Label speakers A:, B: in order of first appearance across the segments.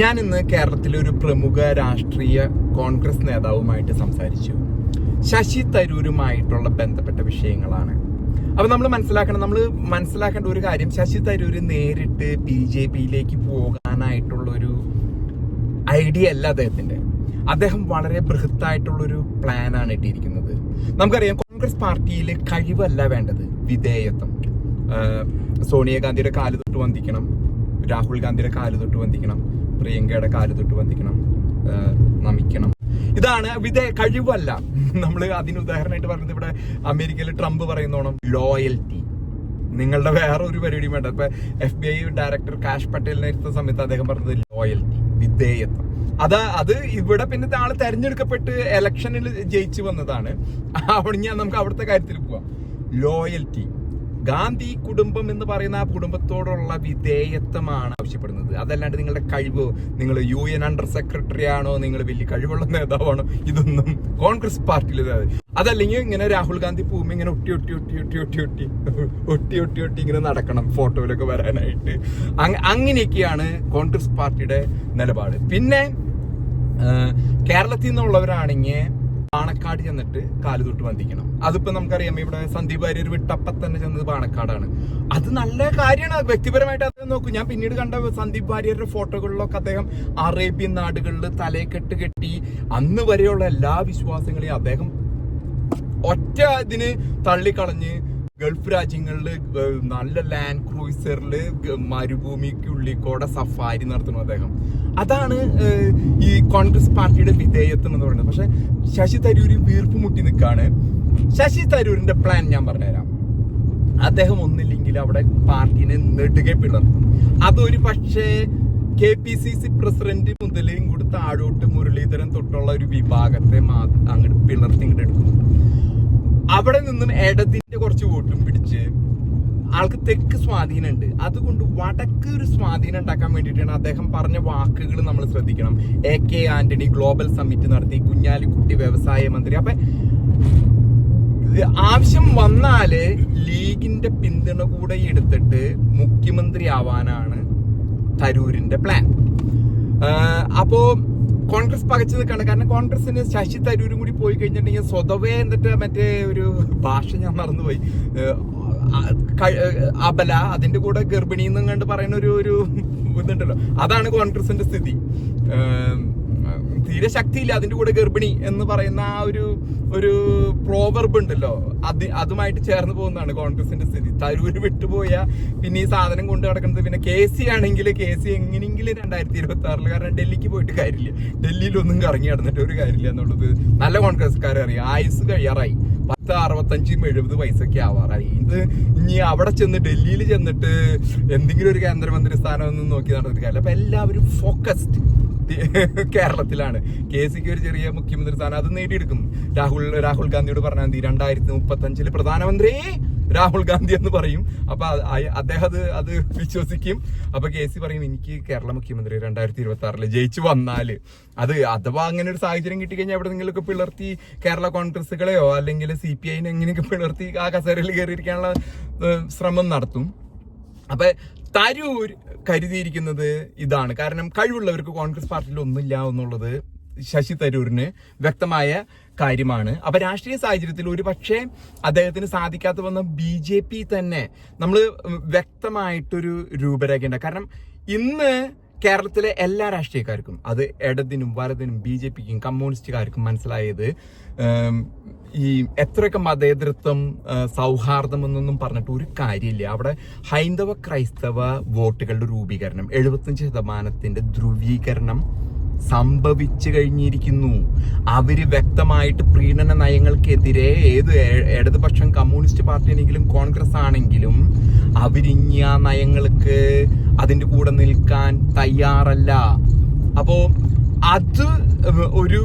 A: ഞാൻ ഇന്ന് കേരളത്തിലെ ഒരു പ്രമുഖ രാഷ്ട്രീയ കോൺഗ്രസ് നേതാവുമായിട്ട് സംസാരിച്ചു. ശശി തരൂരുമായിട്ടുള്ള ബന്ധപ്പെട്ട വിഷയങ്ങളാണ്. അപ്പൊ നമ്മൾ മനസ്സിലാക്കണം നമ്മൾ മനസ്സിലാക്കേണ്ട ഒരു കാര്യം ശശി തരൂര് നേരിട്ട് ബി ജെ പിയിലേക്ക് പോകാനായിട്ടുള്ള ഒരു ഐഡിയ അല്ല അദ്ദേഹത്തിന്റെ. അദ്ദേഹം വളരെ ബൃഹത്തായിട്ടുള്ളൊരു പ്ലാൻ ആണ് ഇട്ടിരിക്കുന്നത്. നമുക്കറിയാം കോൺഗ്രസ് പാർട്ടിയിൽ കഴിവല്ല വേണ്ടത് വിധേയത്വം. സോണിയാഗാന്ധിയുടെ കാൽ തൊട്ട് വന്ദിക്കണം. രാഹുൽ ഗാന്ധിയുടെ കാൽ തൊട്ട് വന്ദിക്കണം പ്രിയങ്കയുടെ കാൽ തൊട്ട് വന്ദിക്കണം നമിക്കണം. ഇതാണ് വിധേ കഴിവല്ല. നമ്മൾ അതിന് ഉദാഹരണമായിട്ട് പറയുന്നത് ഇവിടെ അമേരിക്കയിൽ ട്രംപ് പറയുന്നോണം ലോയൽറ്റി നിങ്ങളുടെ വേറെ ഒരു പരിപാടിയും വേണ്ട. ഇപ്പൊ F B I director Kash പട്ടേലിനെ ഇരുത്ത സമയത്ത് അദ്ദേഹം പറഞ്ഞത് ലോയൽറ്റി വിധേയത്വം. അത് അത് ഇവിടെ പിന്നെ ആൾ തെരഞ്ഞെടുക്കപ്പെട്ട് ഇലക്ഷനിൽ ജയിച്ചു വന്നതാണ്. അവിടെ ഞാൻ നമുക്ക് അവിടുത്തെ കാര്യത്തിൽ പോവാം. ലോയൽറ്റി ഗാന്ധി കുടുംബം എന്ന് പറയുന്ന ആ കുടുംബത്തോടുള്ള വിധേയത്വമാണ് ആവശ്യപ്പെടുന്നത്. അതല്ലാണ്ട് നിങ്ങളുടെ കഴിവ് നിങ്ങൾ യു എൻ അണ്ടർ സെക്രട്ടറി ആണോ നിങ്ങൾ വലിയ കഴിവുള്ള നേതാവാണോ ഇതൊന്നും കോൺഗ്രസ് പാർട്ടിയിൽ അതല്ലെങ്കിൽ ഇങ്ങനെ രാഹുൽ ഗാന്ധി ഭൂമി ഇങ്ങനെ ഒട്ടി ഒട്ടി ഒട്ടി ഒട്ടി ഒട്ടി ഒട്ടി ഒട്ടി ഒട്ടി ഒട്ടി ഇങ്ങനെ നടക്കണം ഫോട്ടോയിലൊക്കെ വരാനായിട്ട്. അങ്ങ- അങ്ങനെയൊക്കെയാണ് കോൺഗ്രസ് പാർട്ടിയുടെ നിലപാട്. പിന്നെ കേരളത്തിൽ നിന്നുള്ളവരാണെങ്കിൽ ചെന്നിട്ട് കാൽ തൊട്ട് വന്ദിക്കണം. അതിപ്പോ നമുക്കറിയാം ഇവിടെ സന്ദീപ് വാര്യർ വിട്ടപ്പ തന്നെ ചെന്നത് പാണക്കാടാണ്. അത് നല്ല കാര്യമാണ്. വ്യക്തിപരമായിട്ട് അത് നോക്കും. ഞാൻ പിന്നീട് കണ്ട സന്ദീപ് വാര്യരുടെ ഫോട്ടോകളിലൊക്കെ അദ്ദേഹം അറേബ്യൻ നാടുകളിൽ തലയെക്കെട്ട് കെട്ടി അന്ന് വരെയുള്ള എല്ലാ വിശ്വാസങ്ങളെയും അദ്ദേഹം ഒറ്റ ഇതിന് തള്ളിക്കളഞ്ഞ് ഗൾഫ് രാജ്യങ്ങളിൽ നല്ല ലാൻഡ് ക്രൂയിസറിൽ മരുഭൂമിക്കുള്ളിൽ കൂടെ സഫാരി നടത്തുന്നു അദ്ദേഹം. അതാണ് ഈ കോൺഗ്രസ് പാർട്ടിയുടെ വിധേയത്വം എന്ന് പറയുന്നത്. പക്ഷെ ശശി തരൂര് വീർപ്പ് മുട്ടി നിൽക്കുകയാണ് ശശി തരൂരിന്റെ പ്ലാൻ ഞാൻ പറഞ്ഞുതരാം. അദ്ദേഹം ഒന്നില്ലെങ്കിൽ അവിടെ പാർട്ടിനെ നെടുകെ പിളർത്തും. അതൊരു പക്ഷേ K P C C president മുതലേയും ഇങ്ങോട്ട് താഴോട്ട് മുരളീധരൻ തൊട്ടുള്ള ഒരു വിഭാഗത്തെ അങ്ങോട്ട് പിളർത്തി ഇങ്ങോട്ട് എടുക്കും. അവിടെ നിന്നും ഇടതിന്റെ കുറച്ച് വോട്ടും പിടിച്ച് ആൾക്ക് തെക്ക് സ്വാധീനമുണ്ട് അതുകൊണ്ട് വടക്ക് ഒരു സ്വാധീനം ഉണ്ടാക്കാൻ വേണ്ടിയിട്ടാണ് അദ്ദേഹം പറഞ്ഞ വാക്കുകൾ നമ്മൾ ശ്രദ്ധിക്കണം. A K Antony global summit നടത്തി കുഞ്ഞാലിക്കുട്ടി വ്യവസായ മന്ത്രി. അപ്പൊ ആവശ്യം വന്നാൽ ലീഗിന്റെ പിന്തുണ കൂടെ എടുത്തിട്ട് മുഖ്യമന്ത്രി ആവാനാണ് തരൂരിന്റെ പ്ലാൻ അപ്പോ കോൺഗ്രസ് പകച്ചു നിൽക്കാണ്. കാരണം കോൺഗ്രസിന് ശശി തരൂരും കൂടി പോയി കഴിഞ്ഞിട്ടുണ്ടെങ്കിൽ സ്വതവേ എന്നിട്ട് മറ്റേ ഒരു ഭാഷ ഞാൻ മറന്നുപോയി. അബല അതിന്റെ കൂടെ ഗർഭിണി കണ്ട് പറയുന്ന ഒരു ഒരു ഇതുണ്ടല്ലോ. അതാണ് കോൺഗ്രസിന്റെ സ്ഥിതി. തീരെ ശക്തിയില്ല അതിന്റെ കൂടെ ഗർഭിണി എന്ന് പറയുന്ന ആ ഒരു ഒരു പ്രോവർബ് ഉണ്ടല്ലോ. അത് അതുമായിട്ട് ചേർന്ന് പോകുന്നതാണ് കോൺഗ്രസിന്റെ സ്ഥിതി. തരൂര് വിട്ടുപോയ പിന്നെ ഈ സാധനം കൊണ്ടു നടക്കുന്നത് പിന്നെ കെ സി ആണെങ്കിൽ കെ സി എങ്ങനെയെങ്കിലും രണ്ടായിരത്തി ഇരുപത്തി ആറിൽ കാരണം ഡൽഹിക്ക് പോയിട്ട് കാര്യമില്ല. ഡൽഹിയിലൊന്നും കറങ്ങി നടന്നിട്ട് ഒരു കാര്യമില്ല എന്നുള്ളത് നല്ല കോൺഗ്രസ്സുകാരെ അറിയാം. ആയുസ് കഴിയാറായി. പത്ത് അറുപത്തഞ്ചും എഴുപത് വയസ്സൊക്കെ ആവാറായി. ഇത് ഇനി അവിടെ ചെന്ന് ഡൽഹിയിൽ ചെന്നിട്ട് എന്തെങ്കിലും ഒരു കേന്ദ്രമന്ത്രി സ്ഥാനം ഒന്നും നോക്കി നടന്നിട്ട് കാര്യമില്ല. അപ്പൊ എല്ലാവരും ഫോക്കസ്ഡ് കേരളത്തിലാണ്. കെ സിക്ക് ഒരു ചെറിയ മുഖ്യമന്ത്രി സ്ഥാനം അത് നേടിയെടുക്കും. രാഹുൽ രാഹുൽ ഗാന്ധിയോട് പറഞ്ഞാൽ മതി. രണ്ടായിരത്തി മുപ്പത്തി അഞ്ചിൽ പ്രധാനമന്ത്രി രാഹുൽ ഗാന്ധി എന്ന് പറയും. അപ്പൊ അദ്ദേഹം അത് അത് വിശ്വസിക്കും. അപ്പൊ കെ സി പറയും എനിക്ക് കേരള മുഖ്യമന്ത്രി രണ്ടായിരത്തി ഇരുപത്തി ആറിൽ ജയിച്ചു വന്നാൽ അത് അഥവാ അങ്ങനെ ഒരു സാഹചര്യം കിട്ടിക്കഴിഞ്ഞാൽ എവിടെന്നെങ്കിലൊക്കെ പിളർത്തി കേരള കോൺഗ്രസുകളെയോ അല്ലെങ്കിൽ സി പി ഐനെ എങ്ങനെയൊക്കെ പിളർത്തി ആ കസേരയിൽ കയറിയിരിക്കാനുള്ള ശ്രമം നടത്തും? അപ്പൊ തരൂർ കരുതിയിരിക്കുന്നത് ഇതാണ്. കാരണം കഴിവുള്ളവർക്ക് കോൺഗ്രസ് പാർട്ടിയിൽ ഒന്നുമില്ല എന്നുള്ളത് ശശി തരൂരിന് വ്യക്തമായ കാര്യമാണ്. അപ്പൊ രാഷ്ട്രീയ സാഹചര്യത്തിൽ ഒരു പക്ഷേ അദ്ദേഹത്തിന് സാധിക്കാത്ത വന്ന ബി ജെ പി തന്നെ നമ്മൾ വ്യക്തമായിട്ടൊരു രൂപരേഖയുണ്ട്. കാരണം ഇന്ന് കേരളത്തിലെ എല്ലാ രാഷ്ട്രീയക്കാർക്കും അത് ഇടതിനും വലതിനും ബി ജെ പിക്കും കമ്മ്യൂണിസ്റ്റുകാർക്കും മനസ്സിലായത് ഈ എത്രയൊക്കെ മതേതൃത്വം സൗഹാർദ്ദം എന്നൊന്നും പറഞ്ഞിട്ട് ഒരു കാര്യമില്ല. അവിടെ ഹൈന്ദവ ക്രൈസ്തവ വോട്ടുകളുടെ രൂപീകരണം എഴുപത്തഞ്ച് ശതമാനത്തിന്റെ ധ്രുവീകരണം സംഭവിച്ചു കഴിഞ്ഞിരിക്കുന്നു. അവർ വ്യക്തമായിട്ട് പ്രീണന നയങ്ങൾക്കെതിരെ ഏത് ഇടതുപക്ഷം കമ്മ്യൂണിസ്റ്റ് പാർട്ടി ആണെങ്കിലും കോൺഗ്രസ് ആണെങ്കിലും അവരിങ്ങി ആ നയങ്ങൾക്ക് അതിന്റെ കൂടെ നിൽക്കാൻ തയ്യാറല്ല. അപ്പോൾ അത് ഒരു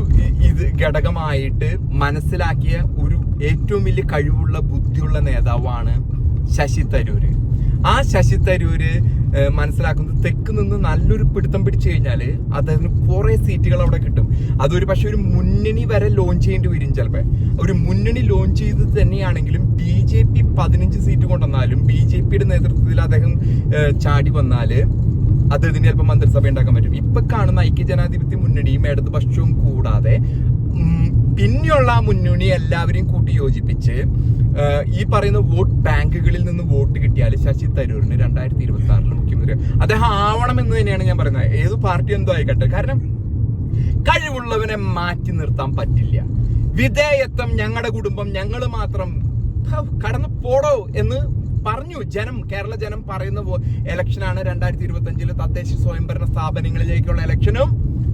A: ഇത് ഘടകമായിട്ട് മനസ്സിലാക്കിയ ഒരു ഏറ്റവും വലിയ കഴിവുള്ള ബുദ്ധിയുള്ള നേതാവാണ് ശശി തരൂര്. ആ ശശി തരൂര് മനസ്സിലാക്കുന്നത് തെക്ക് നിന്ന് നല്ലൊരു പിടുത്തം പിടിച്ചു കഴിഞ്ഞാൽ അദ്ദേഹത്തിന് കുറെ സീറ്റുകൾ അവിടെ കിട്ടും. അതൊരു പക്ഷെ ഒരു മുന്നണി വരെ ലോഞ്ച് ചെയ്യേണ്ടി വരും ചിലപ്പോ. ഒരു മുന്നണി ലോഞ്ച് ചെയ്ത് തന്നെയാണെങ്കിലും ബി ജെ പി പതിനഞ്ച് സീറ്റ് കൊണ്ടുവന്നാലും ബി ജെ പിയുടെ നേതൃത്വത്തിൽ അദ്ദേഹം ചാടി വന്നാൽ അദ്ദേഹത്തിന് ചിലപ്പോൾ മന്ത്രിസഭ ഉണ്ടാക്കാൻ പറ്റും. ഇപ്പൊ കാണുന്ന ഐക്യ ജനാധിപത്യ മുന്നണിയും ഇടതുപക്ഷവും കൂടാതെ പിന്നെയുള്ള ആ മുന്നണി എല്ലാവരെയും കൂട്ടി യോജിപ്പിച്ച് ഈ പറയുന്ന വോട്ട് ബാങ്കുകളിൽ നിന്ന് വോട്ട് കിട്ടിയാൽ ശശി തരൂരിന് രണ്ടായിരത്തി ഇരുപത്തി ആറിൽ മുഖ്യമന്ത്രി അദ്ദേഹം ആവണം എന്ന് തന്നെയാണ് ഞാൻ പറയുന്നത്. ഏത് പാർട്ടി എന്തോ ആയിക്കട്ടെ. കാരണം കഴിവുള്ളവനെ മാറ്റി നിർത്താൻ പറ്റില്ല. വിധേയത്വം ഞങ്ങളുടെ കുടുംബം ഞങ്ങൾ മാത്രം കടന്നു പോടോ എന്ന് പറഞ്ഞു ജനം കേരള ജനം പറയുന്ന ഇലക്ഷനാണ് രണ്ടായിരത്തി ഇരുപത്തി അഞ്ചിൽ തദ്ദേശ സ്വയംഭരണ സ്ഥാപനങ്ങളിലേക്കുള്ള ഇലക്ഷനും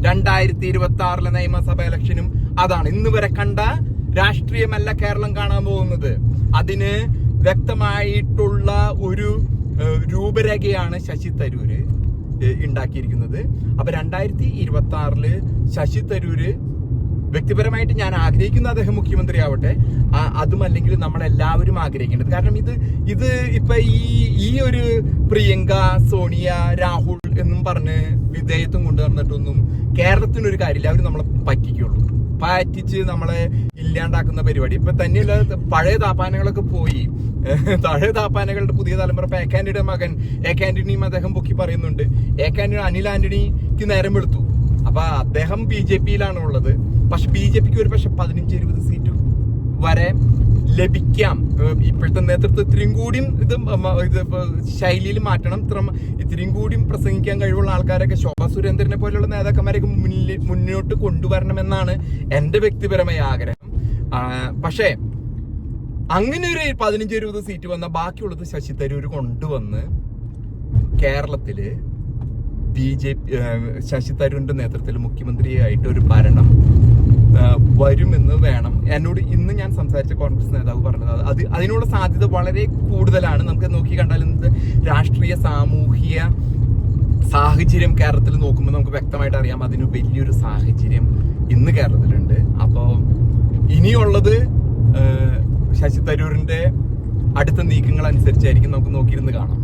A: രണ്ടായിരത്തി ഇരുപത്തി ആറിലെ നിയമസഭ ഇലക്ഷനും അതാണ്. ഇന്ന് വരെ കണ്ട രാഷ്ട്രീയമല്ല കേരളം കാണാൻ പോകുന്നത്. അതിന് വ്യക്തമായിട്ടുള്ള ഒരു രൂപരേഖയാണ് ശശി തരൂര് ഉണ്ടാക്കിയിരിക്കുന്നത്. അപ്പൊ രണ്ടായിരത്തി ഇരുപത്തി ആറിൽ ശശി തരൂര് വ്യക്തിപരമായിട്ട് ഞാൻ ആഗ്രഹിക്കുന്ന അദ്ദേഹം മുഖ്യമന്ത്രി ആവട്ടെ. അതുമല്ലെങ്കിൽ നമ്മളെല്ലാവരും ആഗ്രഹിക്കേണ്ടത്. കാരണം ഇത് ഇത് ഇപ്പൊ ഈ ഈ ഒരു പ്രിയങ്ക സോണിയ രാഹുൽ എന്നും പറഞ്ഞ് വിധേയത്വം കൊണ്ടുവന്നിട്ടൊന്നും കേരളത്തിനൊരു കാര്യമില്ല. അവർ നമ്മളെ പറ്റിക്കുള്ളൂ പറ്റിച്ച് നമ്മളെ ഇല്ലാണ്ടാക്കുന്ന പരിപാടി. ഇപ്പൊ തന്നെയല്ല പഴയ താപ്പാനകളൊക്കെ പോയി. പഴയ താപ്പാനകളുടെ പുതിയ തലമുറ. ഇപ്പൊ ഏക്കാൻഡിയുടെ മകൻ ഏക്കാൻഡിനിയും അദ്ദേഹം പൊക്കി പറയുന്നുണ്ട്. ഏക്കാൻഡി അനിൽ ആന്റണിക്ക് നേരം എടുത്തു അപ്പൊ അദ്ദേഹം ബി ജെ പിയിലാണ് ഉള്ളത്. പക്ഷെ ബി ജെ പിക്ക് ഒരു പക്ഷെ പതിനഞ്ച് ഇരുപത് സീറ്റ് വരെ ലഭിക്കാം. ഇപ്പോഴത്തെ നേതൃത്വം ഇത്രയും കൂടിയും ഇത് ഇത് ശൈലിയിൽ മാറ്റണം. ഇത്ര ഇത്രയും കൂടിയും പ്രസംഗിക്കാൻ കഴിവുള്ള ആൾക്കാരൊക്കെ ശോഭാ സുരേന്ദ്രനെ പോലെയുള്ള നേതാക്കന്മാരൊക്കെ മുന്നിൽ മുന്നോട്ട് കൊണ്ടുവരണമെന്നാണ് എന്റെ വ്യക്തിപരമായ ആഗ്രഹം. പക്ഷേ അങ്ങനെ ഒരു പതിനഞ്ച് ഇരുപത് സീറ്റ് വന്ന ബാക്കിയുള്ളത് ശശി തരൂർ കൊണ്ടുവന്ന് കേരളത്തിൽ ബി ജെ പി ശശി തരൂരിന്റെ നേതൃത്വത്തിൽ മുഖ്യമന്ത്രിയായിട്ട് ഒരു ഭരണം വരുമെന്ന് വേണം. എന്നോട് ഇന്ന് ഞാൻ സംസാരിച്ച കോൺഗ്രസ് നേതാവ് പറഞ്ഞത് അത് അത് അതിനുള്ള സാധ്യത വളരെ കൂടുതലാണ്. നമുക്ക് നോക്കി കണ്ടാൽ ഇന്നത്തെ രാഷ്ട്രീയ സാമൂഹിക സാഹചര്യം കേരളത്തിൽ നോക്കുമ്പോൾ നമുക്ക് വ്യക്തമായിട്ട് അറിയാം അതിന് വലിയൊരു സാഹചര്യം ഇന്ന് കേരളത്തിലുണ്ട്. അപ്പോൾ ഇനിയുള്ളത് ശശി തരൂരിന്റെ അടുത്ത നീക്കങ്ങൾ അനുസരിച്ചായിരിക്കും നമുക്ക് നോക്കിയിരുന്ന് കാണാം.